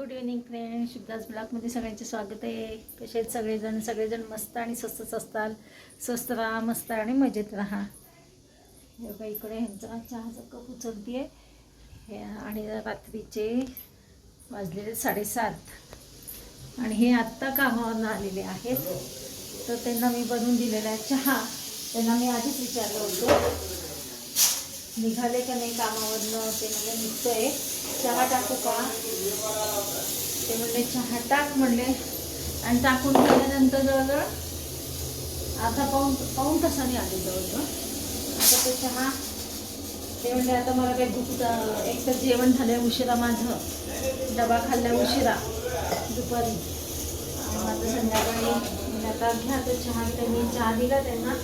Good evening friend शुभदास ब्लॉगमध्ये सगळ्यांचे स्वागत आहे. कसे आहेत सगळेजण? सगळेजण मस्त आणि स्वस्तच असताल. स्वस्त राहा मस्त आणि मजेत राहा. बघा इकडे ह्यांचा चहाचा कप उचलते आहे आणि रात्रीचे वाजलेले साडेसात. आणि हे आत्ता कामावरून आलेले आहेत. तर त्यांना मी बनवून दिलेला आहे चहा. त्यांना मी आधीच विचारलं होतं. निघाले का नाही कामावरनं? ते म्हणजे निघतोय. चहा टाकू का? म्हणले चहा टाक म्हणले. आणि टाकून केल्यानंतर जवळजवळ आता पाऊन पाऊन तासाने आले जवळजवळ. आता ते चहा ते म्हणजे आता मला काही भूक एक तर जेवण झालं उशिरा माझं. डबा खाल्ल्या उशिरा दुपारी. आता संध्याकाळी मी आता घ्या तर चहा त्यांनी चहा दिला त्यांना.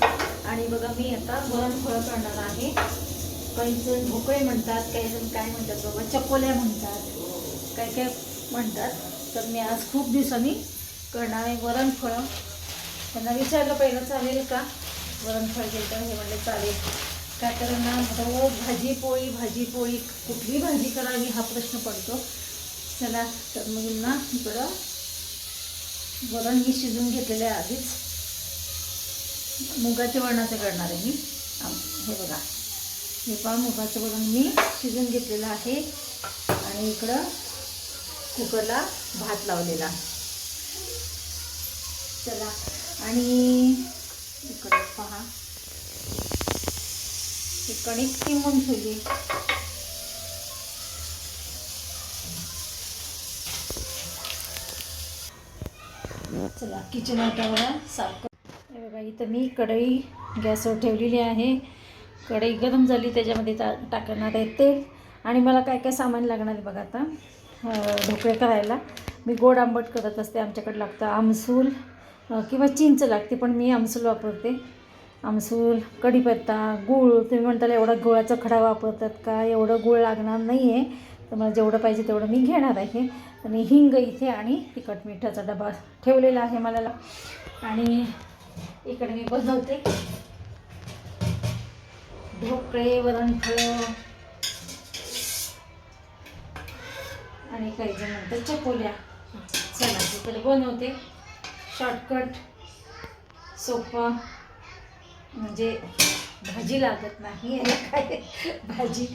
आणि बघा मी आता वरण फळं करणार आहे. काही जण भोकळे म्हणतात काही जण काय म्हणतात बाबा चकोल्या म्हणतात. काही काय म्हणतात. तर मी आज खूप दिवसांनी करणार आहे वरणफळं. त्यांना विचारलं पहिलं चालेल का? वरणफळ केलं तर? हे म्हणलं चालेल. काय तर ना रोज भाजी पोळी भाजी पोळी कुठली भाजी करावी हा प्रश्न पडतो. चला तर मग ना इकडं वरण मी शिजून घेतलेलं आहे आधीच. मुगाच्या वरणाचं करणार आहे मी. आम- हे बघा. हे मुगाचं वरण मी शिजून घेतलेलं आहे. आणि इकडं कुकरला भात लावलेला. चला आणि इकडे पहा. ही कणिक किंवून ठेवली. चला किचन वाटावर साफ हे बघा इथं मी कढई गॅसवर ठेवलेली आहे. कढई गरम झाली त्याच्यामध्ये टा टाकणार आहे तेल. आणि मला काय काय सामान लागणार आहे बघा आता. ढोकळे करायला. मी गोड आंबट करत असते आमच्याकडे लागतं आमसूल किंवा चिंच लागते पण मी आमसूल वापरते. आमसूल कढीपत्ता गूळ तुम्ही म्हणताल एवढा गुळाचा खडा वापरतात का? एवढं गूळ लागणार नाही आहे तर मला जेवढं पाहिजे तेवढं मी घेणार आहे. आणि हिंग इथे आणि तिखट मिठाचा डबा ठेवलेला आहे मला आणि इकडे मी बनवते. ढोकळे वरणफळं आणि काही जण म्हणतात चकोल्या. चला इकडे बनवते. शॉर्टकट सोपं. म्हणजे भाजी लागत नाही आणि काय भाजी.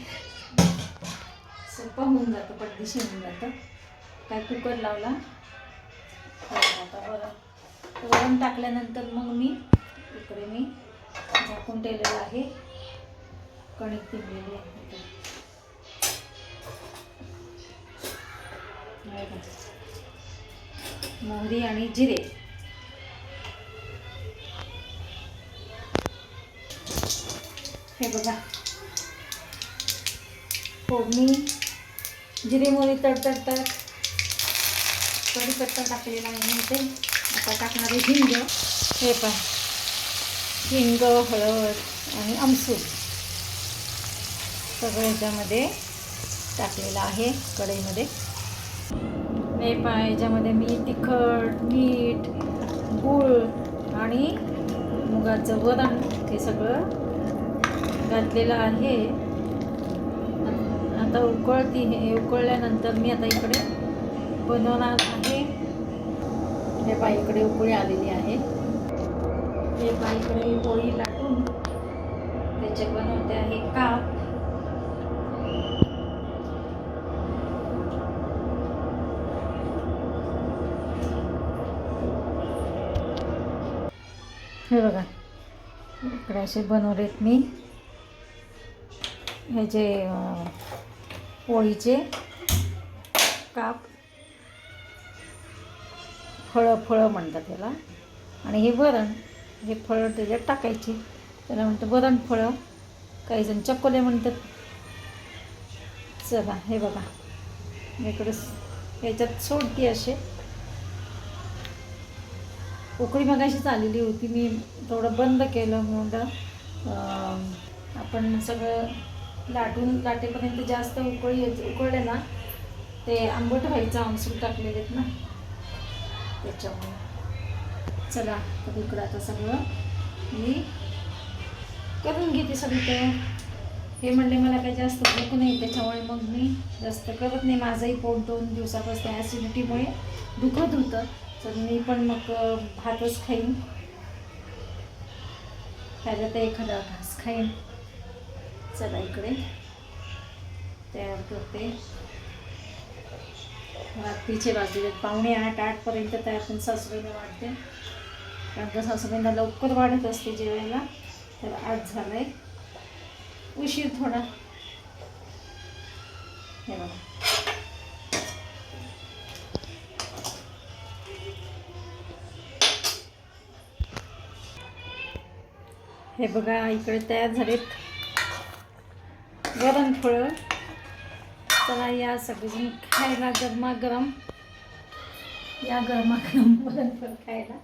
सोपं होऊन जातं पटदिशी होऊन जातं. काय कुकर लावला? आता वरण. वरण टाकल्यानंतर मग मी इकडे मी झाकून ठेवलेलं आहे. कणिक तिंबलेली आहे. मोहरी आणि जिरे. हे बघा. फोडणी जिरे मोहरी तडतडतात कढीपत्ता टाकलेला आहे मी इथे. आता टाकणारे हिंग. हे पण हिंग हळद आणि आमसूल. सगळं ह्याच्यामध्ये टाकलेलं आहे कढईमध्ये. हे पहा याच्यामध्ये मी तिखट मीठ गूळ आणि मुगाचं वरण हे सगळं घातलेलं आहे. आता उकळती हे उकळल्यानंतर मी आता इकडे बनवणार आहे. हे पहा इकडे उकळी आलेली आहे. हे पहा इकडे पोळी लाटून त्याचे बनवते आहे काप. हे बघा. इकडे असे बनवलेत मी. ह्याचे पोळीचे काप. फळं फळं म्हणतात त्याला. आणि हे वरण हे फळं त्याच्यात टाकायचे. त्याला म्हणतं वरण फळं. काही जण चकोले म्हणतात. चला हे बघा. इकडं याच्यात सोडते असे. उकळी मगाशीच आलेली होती. मी थोडं बंद केलं म्हणून आपण सगळं लाटून लाटेपर्यंत जास्त उकळी उकळले ना ते आंबट व्हायचं आमसूल टाकलेले आहेत ना. त्याच्यामुळे. चला तर इकडं आता सगळं मी करून घेते सगळी. ते हे म्हणले मला काही जास्त भूक नाही त्याच्यामुळे मग मी जास्त करत नाही. माझंही पोट दोन दिवसापासून ॲसिडिटीमुळे दुखत होतं. तर मी पण मग भातच खाईन. खायला तर एखादा घास खाईन. चला इकडे. तयार करते. रात्रीचे वाजले पावणे आठ आठपर्यंत तयार पण सासूबाईला वाढते. कारण का सासूबाईंना लवकर वाढत असते जेवायला. तर आज झालं आहे उशीर थोडा. हे बघा. हे बघा इकडे तयार झालेत गरम फळं. चला या सगळेजण खायला गरमागरम. या गरमागरम वरण खायला.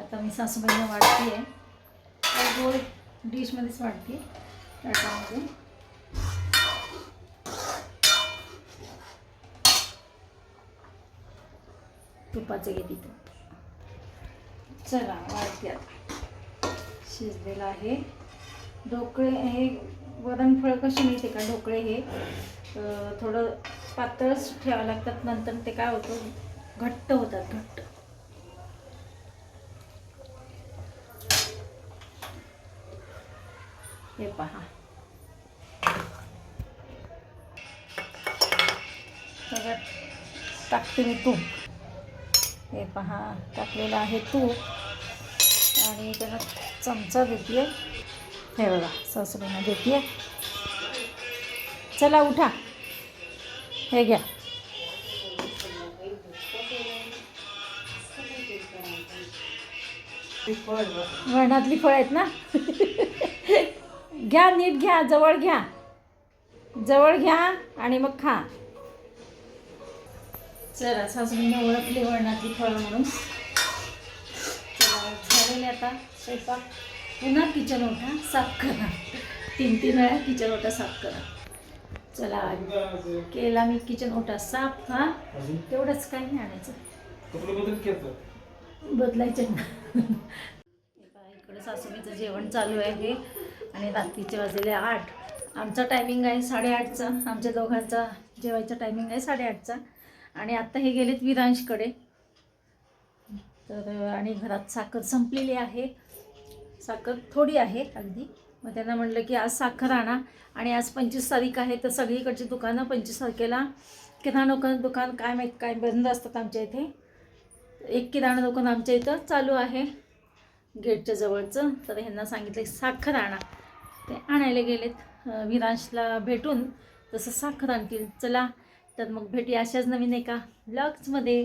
आता मी सासूबाईला वाढते आहे गोड डिशमध्येच वाढते ताटामध्ये तुपाचं घे तिथं. चला वाढते आता. शिजलेलं आहे. ढोकळे हे वरणफळ कसे मिळते का? ढोकळे हे थोडं पातळच ठेवावं लागतात नंतर ते काय होतं? घट्ट होतात घट्ट. हे पहा. टाकते मी तूप. हे पहा टाकलेलं आहे तूप. आणि त्याला चमचा देते हे बघा सासूबाईंना देते चला उठा. हे घ्या. वरणातली फळ आहेत ना? घ्या नीट घ्या जवळ घ्या. जवळ घ्या आणि मग खा. चला सासूबाईंना ओळखली वळणातली फळं म्हणून. आता स्वयंपाक पुन्हा किचन ओटा साफ करा. तीन तीन वेळा किचन ओटा साफ करा. चला केला मी किचन ओटा साफ हा. तेवढंच काही नाही आणायचं. बदलायचे ना. हे इकडे सासूबाईचं जेवण चालू आहे आणि रात्रीचे वाजलेले आठ. आमचा टायमिंग आहे साडेआठचा. आमच्या दोघांचा जेवायचा टायमिंग आहे साडेआठचा. आणि आत्ता हे गेलेत विरांशकडे. तर आणि घरात साखर संपलेली आहे. साखर थोडी आहे अगदी. मग त्यांना म्हणलं की आज साखर आणा. आणि आज पंचवीस तारीख आहे तर सगळीकडची दुकानं पंचवीस तारखेला. किराणा दुकान दुकान काय माहीत काय बंद असतात आमच्या इथे. एक किराणा दुकान आमच्या इथं चालू आहे गेटच्या जवळचं. तर ह्यांना सांगितलं की साखर आणा. ते आणायला गेलेत. विरांशला भेटून तसं साखर आणतील. चला तर मग भेटी अशाच नवीन एका ब्लॉग्समध्ये